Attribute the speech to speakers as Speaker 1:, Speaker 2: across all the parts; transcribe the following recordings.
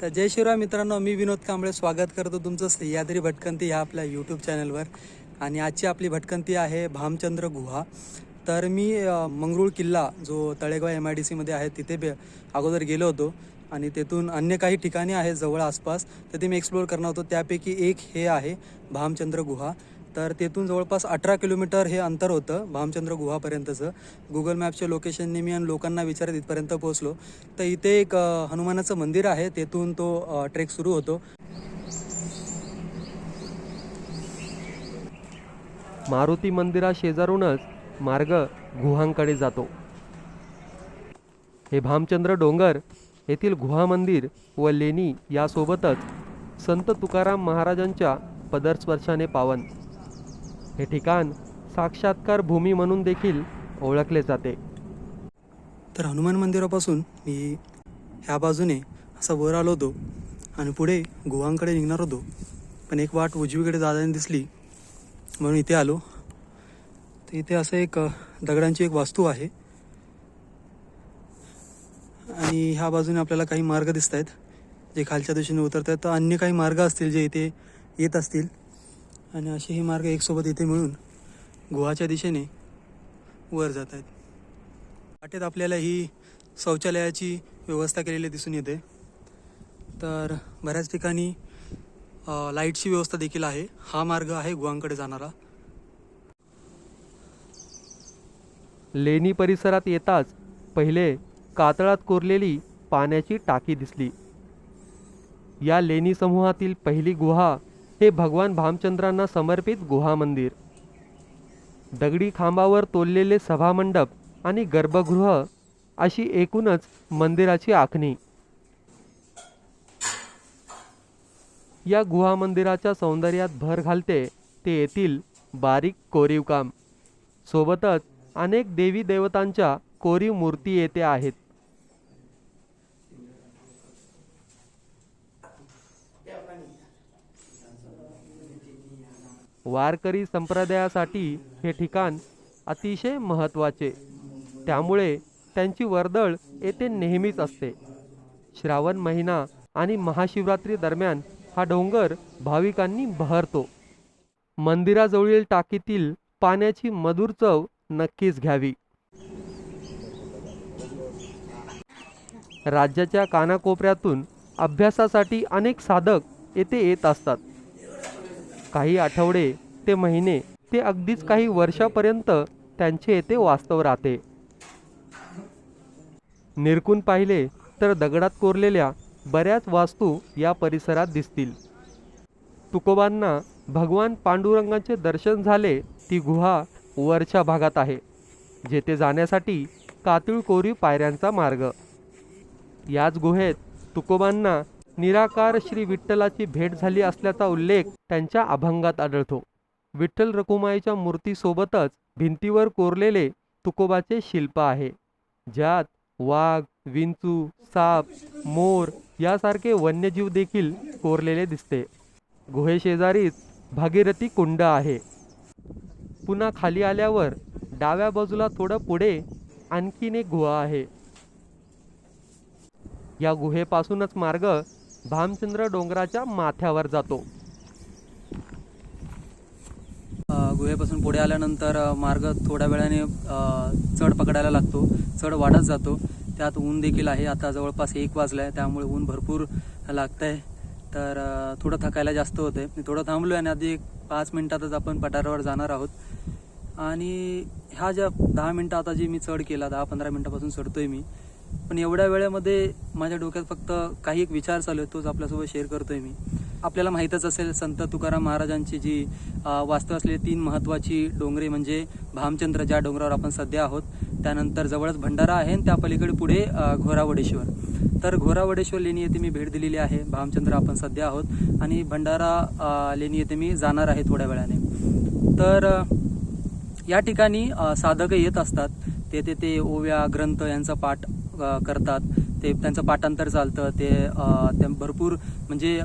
Speaker 1: तर जय शिवराय मित्रांनो मी विनोद कांबळे स्वागत करतो तुमचं सह्याद्री भटकंती ह्या आपल्या यूट्यूब चॅनलवर आणि आजची आपली भटकंती आहे भामचंद्र गुहा. तर मी मंगरूळ किल्ला जो तळेगाव एम आय डी सीमध्ये आहे तिथे बे अगोदर गेलो होतो. आणि तेथून अन्य काही ठिकाणी आहेत जवळ आसपास. तर ते मी एक्सप्लोअर करणार होतो. त्यापैकी एक हे आहे भामचंद्र गुहा. तर तेथून जवळपास अठरा किलोमीटर हे अंतर होतं भामचंद्र गुहापर्यंतचं. गुगल मॅपच्या लोकेशनने मी आणि लोकांना विचारत इथपर्यंत पोहोचलो. तर इथे एक हनुमानाचं मंदिर आहे तेथून तो ट्रेक सुरू होतो.
Speaker 2: मारुती मंदिरा शेजारूनच मार्ग गुहांकडे जातो. हे भामचंद्र डोंगर येथील गुहा मंदिर व लेणी यासोबतच संत तुकाराम महाराजांच्या पदरस्पर्शाने पावन. हे ठिकाण साक्षात्कार भूमी म्हणून देखील ओळखले जाते.
Speaker 1: तर हनुमान मंदिरापासून मी ह्या बाजूने असा वर आलो होतो आणि पुढे गुहांकडे निघणार होतो. पण एक वाट उजवीकडे जाताना दिसली म्हणून इथे आलो. तर इथे असं एक दगडांची एक वास्तू आहे. आणि ह्या बाजूने आपल्याला काही मार्ग दिसत आहेत जे खालच्या दिशेने उतरत आहेत तर अन्य काही मार्ग असतील जे इथे येत असतील आणि असे हे मार्ग एकसोबत इथे मिळून गुहाच्या दिशेने वर जात आहेत. वाटेत आपल्याला ही शौचालयाची व्यवस्था केलेली दिसून येते. तर बऱ्याच ठिकाणी लाईटची व्यवस्था देखील आहे. हा मार्ग आहे गुहांकडे जाणारा.
Speaker 2: लेणी परिसरात येताच पहिले कातळात कोरलेली पाण्याची टाकी दिसली. या लेणी समूहातील पहिली गुहा हे भगवान भामचंद्रांना समर्पित गुहा मंदिर दगडी खांबावर तोललेले सभामंडप आणि गर्भगृह अशी एकूणच मंदिराची आखणी. या गुहा मंदिराच्या सौंदर्यात भर घालते ते येथील बारीक कोरीव काम सोबतच अनेक देवी देवतांच्या कोरीव मूर्ती येथे आहेत. वारकरी संप्रदायासाठी हे ठिकाण अतिशय महत्त्वाचे. त्यामुळे त्यांची वर्दळ येथे नेहमीच असते. श्रावण महिना आणि महाशिवरात्री दरम्यान हा डोंगर भाविकांनी बहरतो. मंदिराजवळील टाकीतील पाण्याची मधुर चव नक्कीच घ्यावी. राज्याच्या कानाकोपऱ्यातून अभ्यासासाठी अनेक साधक येथे येत असतात. काही आठवडे ते महिने ते अगदीच काही वर्षापर्यंत त्यांचे येथे वास्तव राहते. निरकून पाहिले तर दगडात कोरलेल्या बऱ्याच वास्तू या परिसरात दिसतील. तुकोबांना भगवान पांडुरंगाचे दर्शन झाले ती गुहा वरच्या भागात आहे जेथे जाण्यासाठी कातळ कोरी पायऱ्यांचा मार्ग. याच गुहेत तुकोबांना निराकार श्री विठ्ठलाची भेट झाली असल्याचा उल्लेख त्यांच्या अभंगात आढळतो. विठ्ठल रखुमाईच्या मूर्तीसोबतच भिंतीवर कोरलेले तुकोबाचे शिल्प आहे. ज्यात वाघ विंचू साप मोर यासारखे वन्यजीव देखील कोरलेले दिसते. गुहेशेजारीच भागीरथी कुंड आहे. पुन्हा खाली आल्यावर डाव्या बाजूला थोडं पुढे आणखीन एक गुहा आहे. या गुहेपासूनच मार्ग भामचंद्र डोंगराच्या माथ्यावर जातो.
Speaker 1: गुहेपासून पुढे आल्यानंतर मार्ग थोड्या वेळाने चढ पकडायला लागतो. चढ वाढत जातो. त्यात ऊन देखील आहे. आता जवळपास एक वाजलं आहे त्यामुळे ऊन भरपूर लागतं आहे तर थोडं थकायला जास्त होते मी थोडं थांबलो आणि आधी एक पाच मिनिटातच आपण पठारावर जाणार आहोत. आणि ह्या ज्या दहा मिनटं आता जी मी चढ केला दहा पंधरा मिनटापासून चढतोय मी पण एवढ्या वेळेमध्ये माझ्या डोक्यात फक्त काही एक विचार चालू आहे तोच आपल्यासोबत शेअर करतोय मी. आपल्याला माहीतच असेल संत तुकाराम महाराजांची जी वास्तव असलेली तीन महत्त्वाची डोंगरे म्हणजे भामचंद्र ज्या डोंगरावर आपण सध्या आहोत त्यानंतर जवळच भंडारा आहे आणि त्या पलीकडे पुढे घोरावडेश्वर. तर घोरावडेश्वर लेणी येथे मी भेट दिलेली आहे भामचंद्र आपण सध्या आहोत आणि भंडारा लेणी येथे मी जाणार आहे थोड्या वेळाने. तर या ठिकाणी साधकं येत असतात. तेथे ते ओव्या ग्रंथ यांचा पाठ करतात. ते त्यांचं पाठांतर चालतं. ते त्या भरपूर म्हणजे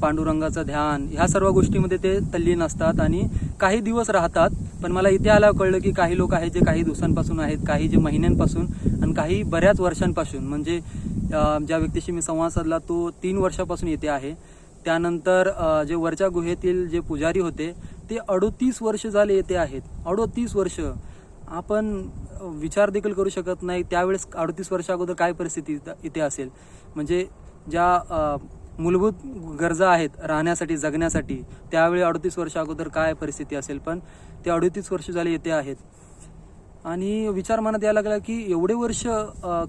Speaker 1: पांडुरंगाचं ध्यान ह्या सर्व गोष्टीमध्ये ते तल्लीन असतात आणि काही दिवस राहतात. पण मला इथे आल्यावर कळलं की काही लोक आहेत जे काही दिवसांपासून आहेत काही जे महिन्यांपासून आणि काही बऱ्याच वर्षांपासून. म्हणजे ज्या व्यक्तीशी मी संवाद साधला तो तीन वर्षापासून येथे आहे. त्यानंतर जे वरच्या गुहेतील जे पुजारी होते ते अडोतीस वर्ष झाले येथे आहेत. अडोतीस वर्ष. आपण विचार देखील करू शकत नाही त्यावेळेस अडतीस वर्षा अगोदर काय परिस्थिती इथे असेल. म्हणजे ज्या मूलभूत गरजा आहेत राहण्यासाठी जगण्यासाठी त्यावेळी अडतीस वर्ष अगोदर काय परिस्थिती असेल पण ते अडतीस वर्ष झाले येते आहेत. आणि विचार मनात यायला लागला की एवढे वर्ष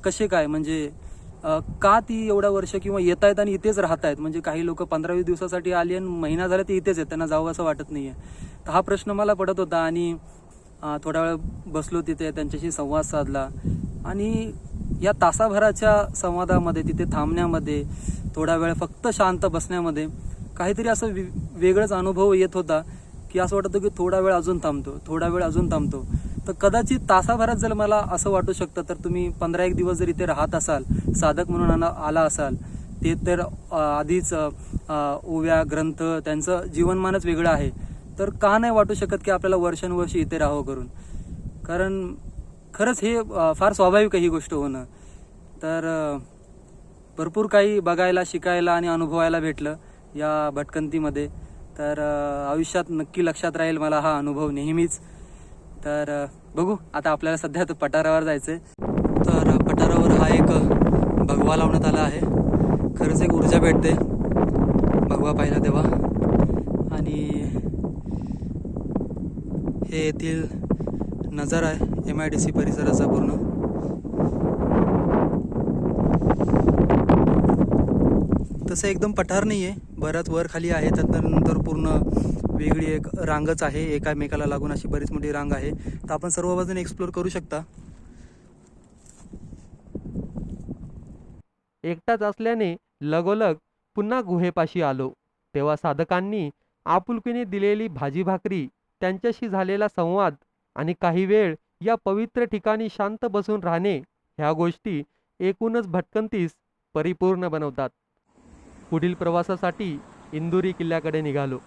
Speaker 1: कसे काय? म्हणजे का ती एवढ्या वर्ष किंवा येत आहेत आणि इथेच राहत आहेत म्हणजे काही लोक पंधरावीस दिवसासाठी आली आणि महिना झाला ते इथेच आहेत त्यांना जावं असं वाटत नाही आहे हा प्रश्न मला पडत होता आणि थोडा वेळ बसलो तिथे त्यांच्याशी संवाद साधला. आणि या तासाभराच्या संवादामध्ये तिथे थांबण्यामध्ये थोडा वेळ फक्त शांत बसण्यामध्ये काहीतरी असं वेगळंच अनुभव येत होता की असं वाटतं की थोडा वेळ अजून थांबतो थोडा वेळ अजून थांबतो. तर कदाचित तासाभरात जर मला असं वाटू शकतं तर तुम्ही पंधरा एक दिवस जर इथे राहत असाल साधक म्हणून आला आला असाल ते तर आधीच ओव्या ग्रंथ त्यांचं जीवनमानच वेगळं आहे. तर का नाही वाटू शकत की आपल्याला वर्षानुवर्षे इथे राहावं करून? कारण खरंच हे फार स्वाभाविक आहे ही गोष्ट होणं. तर भरपूर काही बघायला शिकायला आणि अनुभवायला भेटलं या भटकंतीमध्ये. तर आयुष्यात नक्की लक्षात राहील मला हा अनुभव नेहमीच. तर बघू आता आपल्याला सध्या तर पठारावर जायचं आहे तर पठारावर हा एक भगवा लावण्यात आला आहे. खरंच एक ऊर्जा भेटते. भगवा पाहिला तेव्हा आणि हे येथील नजारा आहे एम आय डी सी परिसराचा पूर्ण. तसं एकदम पठार नाही आहे बराच वर खाली आहे. त्यानंतर पूर्ण वेगळी एक रांगच आहे. एकामेकाला लागून अशी बरीच मोठी रांग आहे. तर आपण सर्व बाजूने एक्सप्लोर करू शकता.
Speaker 2: एकटाच असल्याने लगोलग पुन्हा गुहेपाशी आलो. तेव्हा साधकांनी आपुलकीने दिलेली भाजी भाकरी त्यांच्याशी झालेला संवाद आणि काही वेळ या पवित्र ठिकाणी शांत बसून राहणे ह्या गोष्टी एकूणच भटकंतीस परिपूर्ण बनवतात. पुढील प्रवासासाठी इंदुरी किल्ल्याकडे निघालो.